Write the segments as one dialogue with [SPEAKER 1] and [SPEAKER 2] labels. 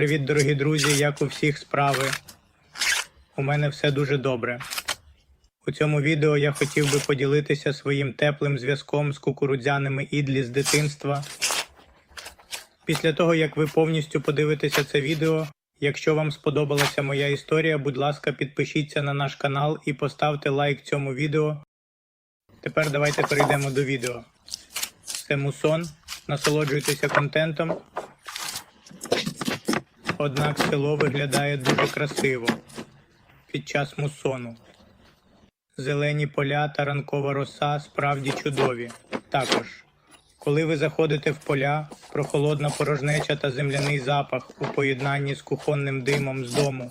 [SPEAKER 1] Привіт, дорогі друзі! Як у всіх справи? У мене все дуже добре. У цьому відео я хотів би поділитися своїм теплим зв'язком з кукурудзяними ідлі з дитинства. Після того, як ви повністю подивитеся це відео, якщо вам сподобалася моя історія, будь ласка, підпишіться на наш канал і поставте лайк цьому відео. Тепер давайте перейдемо до відео. Це мусон. Насолоджуйтеся контентом. Однак село виглядає дуже красиво під час мусону. Зелені поля та ранкова роса справді чудові. Також, коли ви заходите в поля, прохолодна порожнеча та земляний запах у поєднанні з кухонним димом з дому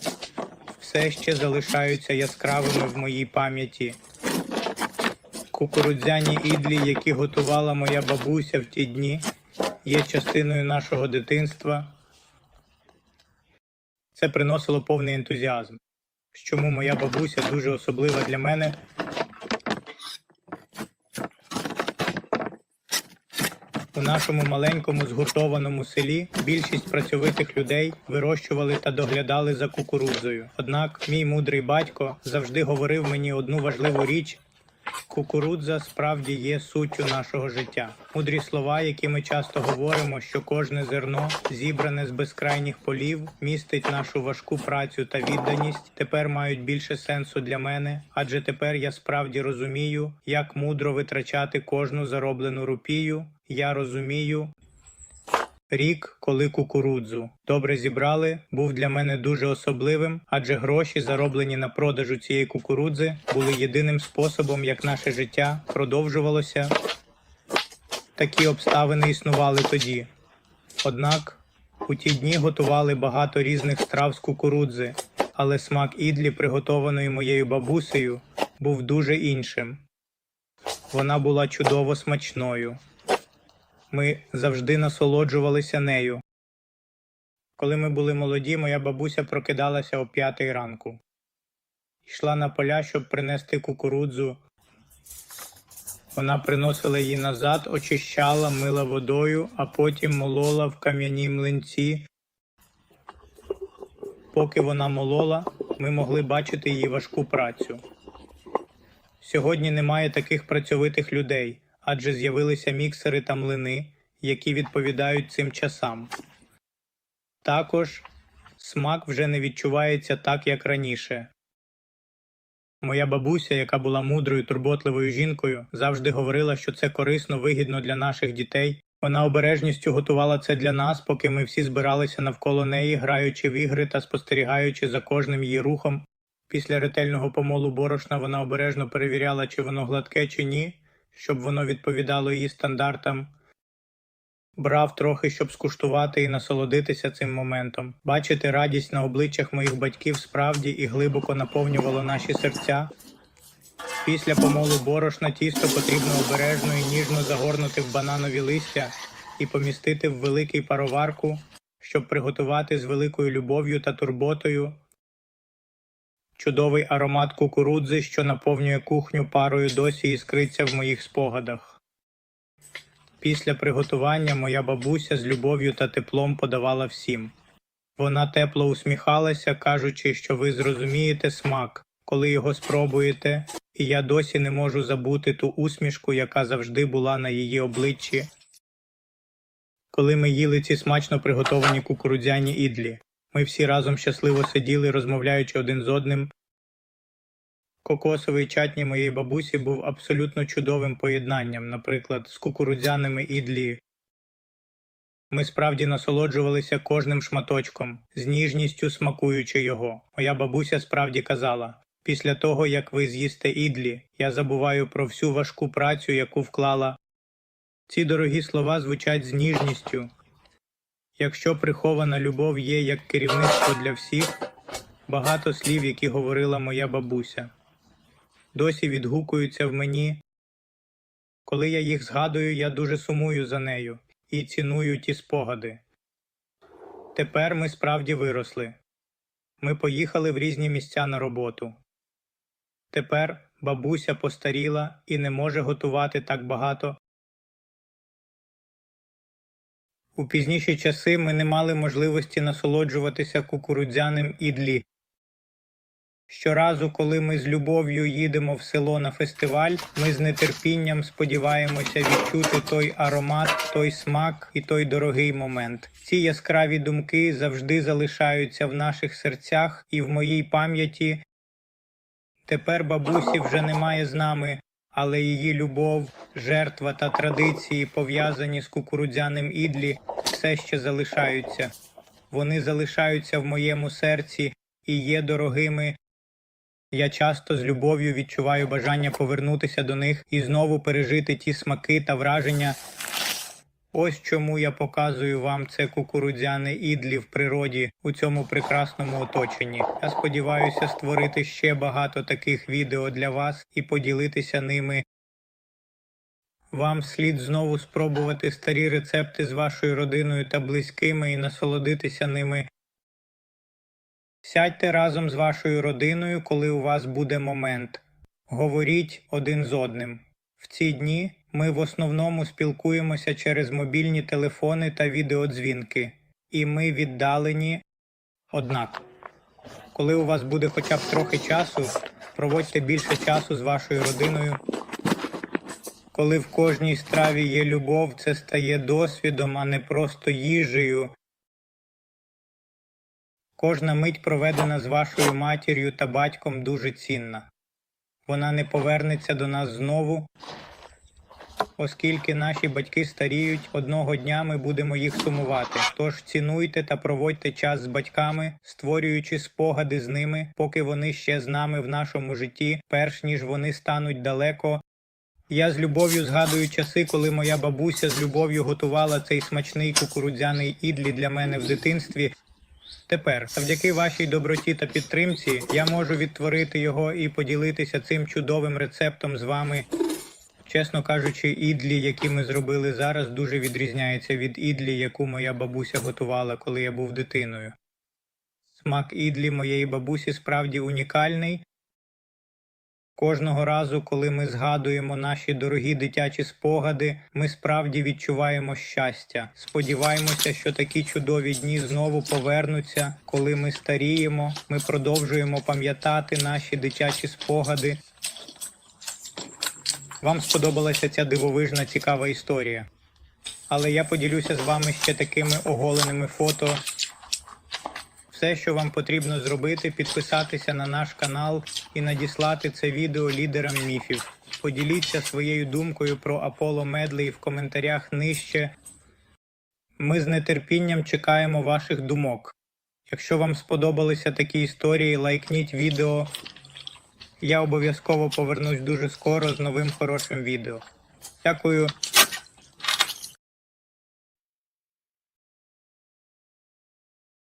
[SPEAKER 1] все ще залишаються яскравими в моїй пам'яті. Кукурудзяні ідлі, які готувала моя бабуся в ті дні, є частиною нашого дитинства. Це приносило повний ентузіазм, чому моя бабуся дуже особлива для мене. У нашому маленькому згуртованому селі більшість працьовитих людей вирощували та доглядали за кукурудзою. Однак мій мудрий батько завжди говорив мені одну важливу річ: Кукурудза справді є суттю нашого життя. Мудрі слова, які ми часто говоримо, що кожне зерно, зібране з безкрайніх полів, містить нашу важку працю та відданість, тепер мають більше сенсу для мене, адже тепер я справді розумію, як мудро витрачати кожну зароблену рупію. Я розумію, Рік, коли кукурудзу добре зібрали, був для мене дуже особливим, адже гроші, зароблені на продажу цієї кукурудзи, були єдиним способом, як наше життя продовжувалося. Такі обставини існували тоді. Однак у ті дні готували багато різних страв з кукурудзи, але смак ідлі, приготованої моєю бабусею, був дуже іншим. Вона була чудово смачною. Ми завжди насолоджувалися нею. Коли ми були молоді, моя бабуся прокидалася о п'ятій ранку. Йшла на поля, щоб принести кукурудзу. Вона приносила її назад, очищала, мила водою, а потім молола в кам'яній млинці. Поки вона молола, ми могли бачити її важку працю. Сьогодні немає таких працьовитих людей, адже з'явилися міксери та млини, які відповідають цим часам. Також смак вже не відчувається так, як раніше. Моя бабуся, яка була мудрою турботливою жінкою, завжди говорила, що це корисно, вигідно для наших дітей. Вона обережністю готувала це для нас, поки ми всі збиралися навколо неї, граючи в ігри та спостерігаючи за кожним її рухом. Після ретельного помолу борошна вона обережно перевіряла, чи воно гладке чи ні, щоб воно відповідало її стандартам. Брав трохи, щоб скуштувати і насолодитися цим моментом. Бачити радість на обличчях моїх батьків справді і глибоко наповнювало наші серця. Після помолу борошна тісто потрібно обережно і ніжно загорнути в бананові листя і помістити в великий пароварку, щоб приготувати з великою любов'ю та турботою чудовий аромат кукурудзи, що наповнює кухню парою досі іскриться в моїх спогадах. Після приготування моя бабуся з любов'ю та теплом подавала всім. Вона тепло усміхалася, кажучи, що ви зрозумієте смак, коли його спробуєте, і я досі не можу забути ту усмішку, яка завжди була на її обличчі. Коли ми їли ці смачно приготовані кукурудзяні ідлі, ми всі разом щасливо сиділи, розмовляючи один з одним. Кокосовий чатні моєї бабусі був абсолютно чудовим поєднанням, наприклад, з кукурудзяними ідлі. Ми справді насолоджувалися кожним шматочком, з ніжністю смакуючи його. Моя бабуся справді казала після того, як ви з'їсте ідлі, я забуваю про всю важку працю, яку вклала. Ці дорогі слова звучать з ніжністю. Якщо прихована любов є як керівництво для всіх, багато слів, які говорила моя бабуся досі відгукуються в мені. Коли я їх згадую, я дуже сумую за нею і ціную ті спогади. Тепер ми справді виросли. Ми поїхали в різні місця на роботу. Тепер бабуся постаріла і не може готувати так багато. У пізніші часи ми не мали можливості насолоджуватися кукурудзяним ідлі. Щоразу, коли ми з любов'ю їдемо в село на фестиваль, ми з нетерпінням сподіваємося відчути той аромат, той смак і той дорогий момент. Ці яскраві думки завжди залишаються в наших серцях і в моїй пам'яті. Тепер бабусі вже немає з нами, але її любов, жертва та традиції, пов'язані з кукурудзяним ідлі, все ще залишаються. Вони залишаються в моєму серці і є дорогими. Я часто з любов'ю відчуваю бажання повернутися до них і знову пережити ті смаки та враження. Ось чому я показую вам це кукурудзяне ідлі в природі у цьому прекрасному оточенні. Я сподіваюся створити ще багато таких відео для вас і поділитися ними. Вам слід знову спробувати старі рецепти з вашою родиною та близькими і насолодитися ними. Сядьте разом з вашою родиною, коли у вас буде момент. Говоріть один з одним. В ці дні ми в основному спілкуємося через мобільні телефони та відеодзвінки, і ми віддалені. Однак, коли у вас буде хоча б трохи часу, проводьте більше часу з вашою родиною. Коли в кожній страві є любов, це стає досвідом, а не просто їжею. Кожна мить, проведена з вашою матір'ю та батьком, дуже цінна. Вона не повернеться до нас знову, оскільки наші батьки старіють, одного дня ми будемо їх сумувати. Тож цінуйте та проводьте час з батьками, створюючи спогади з ними, поки вони ще з нами в нашому житті, перш ніж вони стануть далеко. Я з любов'ю згадую часи, коли моя бабуся з любов'ю готувала цей смачний кукурудзяний ідлі для мене в дитинстві. Тепер, завдяки вашій доброті та підтримці, я можу відтворити його і поділитися цим чудовим рецептом з вами. Чесно кажучи, ідлі, які ми зробили зараз, дуже відрізняється від ідлі, яку моя бабуся готувала, коли я був дитиною. Смак ідлі моєї бабусі справді унікальний. Кожного разу, коли ми згадуємо наші дорогі дитячі спогади, ми справді відчуваємо щастя. Сподіваємося, що такі чудові дні знову повернуться, коли ми старіємо. Ми продовжуємо пам'ятати наші дитячі спогади. Вам сподобалася ця дивовижна цікава історія. Але я поділюся з вами ще такими оголеними фото. Все, що вам потрібно зробити, підписатися на наш канал і надіслати це відео лідерам міфів. Поділіться своєю думкою про Аполло Медлей в коментарях нижче. Ми з нетерпінням чекаємо ваших думок. Якщо вам сподобалися такі історії, лайкніть відео. Я обов'язково повернусь дуже скоро з новим хорошим відео. Дякую